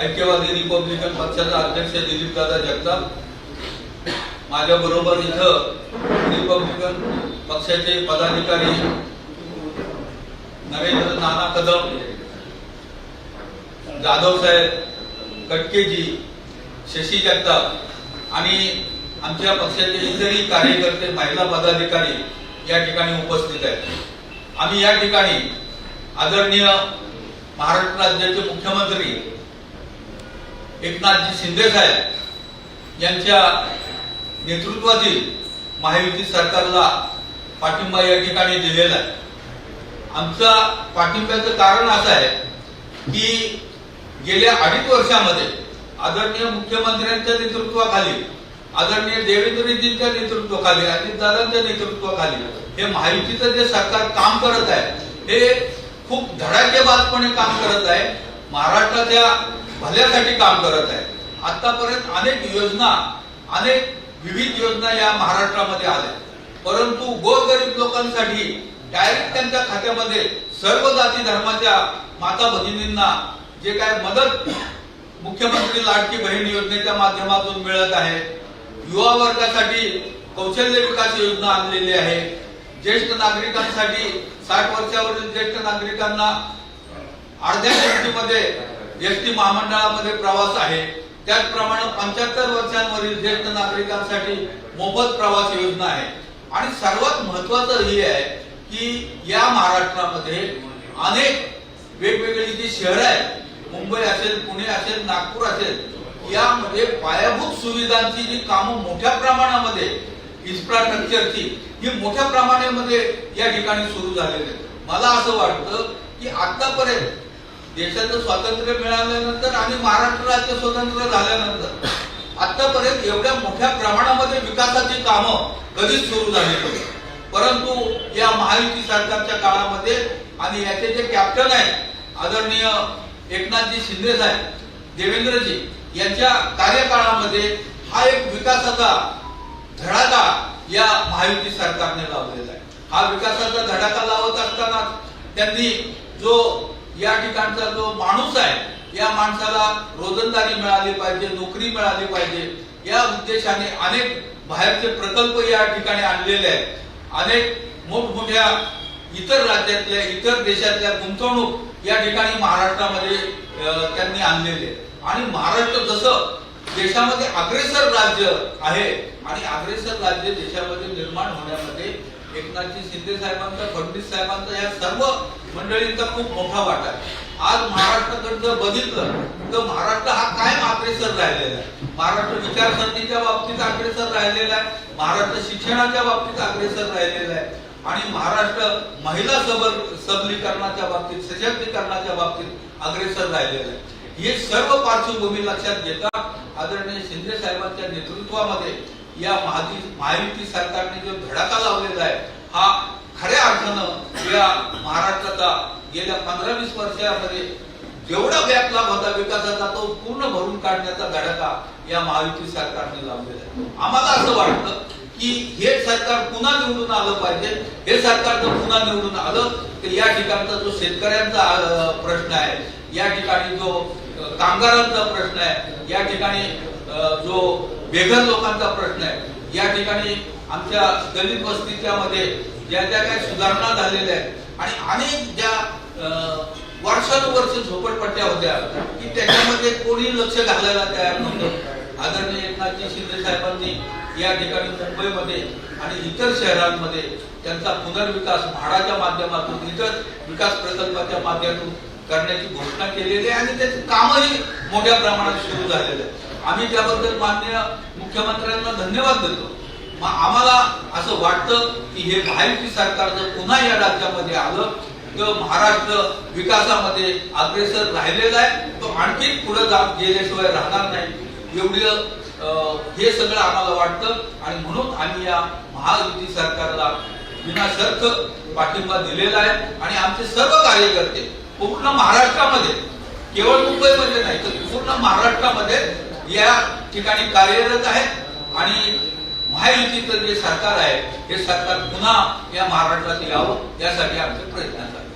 ऐक्यवादी Republican पक्षाचा अध्यक्ष दिलीप दादा जगताप माझ्या बरोबर इथं रिपब्लिकन पक्षाचे पदाधिकारी नरेंद्र नाना कदम जाधव साहेब कटकेजी शशी जगताप आणि आमच्या पक्षाचे इतरही कार्यकर्ते महिला पदाधिकारी या ठिकाणी उपस्थित आहेत. आम्ही या ठिकाणी आदरणीय महाराष्ट्र राज्याचे मुख्यमंत्री एकनाथजी शिंदे साहेब यांच्या नेतृत्वातील महायुती सरकारला पाठिंबा या ठिकाणी दिलेला आहे. आमचा पाठिंब्याचं कारण असं आहे की गेल्या अडीच वर्षामध्ये आदरणीय मुख्यमंत्र्यांच्या नेतृत्वाखाली आदरणीय देवेंद्रजींच्या नेतृत्वाखाली अजितदादांच्या नेतृत्वाखाली हे महायुतीचं जे सरकार काम करत आहे हे खूप धडाकेबाजपणे काम करत आहे. महाराष्ट्राच्या भल्यासाठी काम करत आहे. आतापर्यंत अनेक योजना अनेक विविध योजना या महाराष्ट्रामध्ये आल्या. परंतु गोरगरीब लोकांसाठी डायरेक्ट त्यांच्या खात्यामध्ये सर्व जाती धर्माच्या माता भगिनींना जे काय मदत मुख्यमंत्री लाडकी बहीण योजनेच्या माध्यमातून मिळत आहे युवा वर्गासाठी कौशल्य विकास योजना आणलेली आहे. ज्येष्ठ नागरिकांसाठी साठ वर्षावरील ज्येष्ठ नागरिकांना अर्ध्या किमतीमध्ये एस टी महामंडळामध्ये प्रवास आहे. त्याचप्रमाणे पंच्याहत्तर वर्षांवरील ज्येष्ठ नागरिकांसाठी मोफत प्रवास योजना आहे. आणि सर्वात महत्वाचं हे आहे की या महाराष्ट्रामध्ये अनेक वेगवेगळी जी शहरं आहेत मुंबई असेल पुणे असेल नागपूर असेल यामध्ये पायाभूत सुविधांची जी कामं मोठ्या प्रमाणामध्ये इन्फ्रास्ट्रक्चरची ही मोठ्या प्रमाणामध्ये या ठिकाणी सुरू झालेली आहेत. मला असं वाटतं की आतापर्यंत देशाचं स्वातंत्र्य मिळाल्यानंतर आणि महाराष्ट्र राज्य स्वतंत्र झाल्यानंतर आतापर्यंत एवढ्या मोठ्या प्रमाणामध्ये विकासाची कामं कधीच सुरू झाली नव्हती. परंतु या महायुती सरकारच्या काळामध्ये आणि याचे जे कॅप्टन आहेत आदरणीय एकनाथजी शिंदे साहेब देवेंद्रजी यांच्या कार्यकाळामध्ये हा एक विकासाचा धडाका या महायुती सरकारने लावलेला आहे. हा विकासाचा धडाका लावत असताना त्यांनी जो या ठिकाणचा जो माणूस आहे या माणसाला रोजंदारी मिळाली पाहिजे नोकरी मिळाली पाहिजे या उद्देशाने अनेक बाहेरचे प्रकल्प या ठिकाणी आणलेले आहेत. अनेक मोठमोठ्या इतर राज्यातल्या इतर देशातल्या गुंतवणूक या ठिकाणी महाराष्ट्रामध्ये अं, त्यांनी आणलेले आणि महाराष्ट्र जसं देशामध्ये अग्रेसर राज्य आहे आणि अग्रेसर राज्य देशामध्ये निर्माण होण्यामध्ये एकनाथजी शिंदे साहेबांचा फडणवीस साहेबांचा या सर्व मंडळींचा खूप मोठा वाटा आहे. आज महाराष्ट्राकडे जर बघितलं तर महाराष्ट्र हा कायम अग्रेसर राहिलेला आहे? महाराष्ट्र विचारसरणीच्या बाबतीत अग्रेसर राहिलेला आहे महाराष्ट्र शिक्षणाच्या बाबतीत अग्रेसर राहिलेला आहे आणि महाराष्ट्र महिला सबल सबलीकरणाच्या बाबतीत सशक्तीकरणाच्या बाबतीत अग्रेसर राहिलेलं आहे. हे सर्व पार्श्वभूमी लक्षात घेता आदरणीय शिंदे साहेबांच्या नेतृत्वामध्ये या महायुती सरकारने जो धडाका लावलेला आहे हा खऱ्या अर्थानं या महाराष्ट्राचा गेल्या पंधरा वीस वर्षामध्ये जेवढा व्यापला होता विकासाचा तो पूर्ण भरून काढण्याचा धडाका या महायुती सरकारने लावलेला आहे. आम्हाला असं वाटतं की हे सरकार पुन्हा निवडून आलं पाहिजे हे सरकार जर पुन्हा निवडून आलं तर या ठिकाणचा जो शेतकऱ्यांचा प्रश्न आहे या ठिकाणी जो कामगारांचा प्रश्न आहे या ठिकाणी जो बेघर लोकांचा प्रश्न आहे या ठिकाणी आमच्या दलित वस्तीच्या मध्ये ज्या ज्या काही सुधारणा झालेल्या आहेत आणि अनेक ज्या वर्षानुवर्ष झोपडपट्ट्या होत्या की त्याच्यामध्ये कोणी लक्ष घालायला तयार नव्हतं. आदरणीय एकनाथजी शिंदे साहेबांनी या ठिकाणी मुंबईमध्ये आणि इतर शहरांमध्ये त्यांचा पुनर्विकास म्हाडाच्या माध्यमातून इतर विकास प्रकल्पाच्या माध्यमातून करण्याची घोषणा केलेली आहे आणि त्याचे कामही मोठ्या प्रमाणात सुरू झालेले आहे. आम्ही त्याबद्दल मान्य मुख्यमंत्र्यांना धन्यवाद देतो. मग आम्हाला असं वाटतं की हे महायुती सरकार जर पुन्हा या राज्यामध्ये आलं तर महाराष्ट्र विकासामध्ये अग्रेसर राहिलेला आहे. तो आणखी पुढे जात गेल्याशिवाय राहणार नाही. एवढं अं, हे सगळं आम्हाला वाटतं. आणि म्हणून आम्ही या महायुती सरकारला विनाशर्थ पाठिंबा दिलेला आहे. आणि आमचे सर्व कार्यकर्ते पूर्ण महाराष्ट्रामध्ये केवळ मुंबईमध्ये नाही तर पूर्ण महाराष्ट्रामध्ये या ठिकाणी कार्यरत आहेत आणि महायुतीचं जे सरकार आहे हे सरकार पुन्हा या महाराष्ट्रात यावं यासाठी आमचे प्रयत्न चालू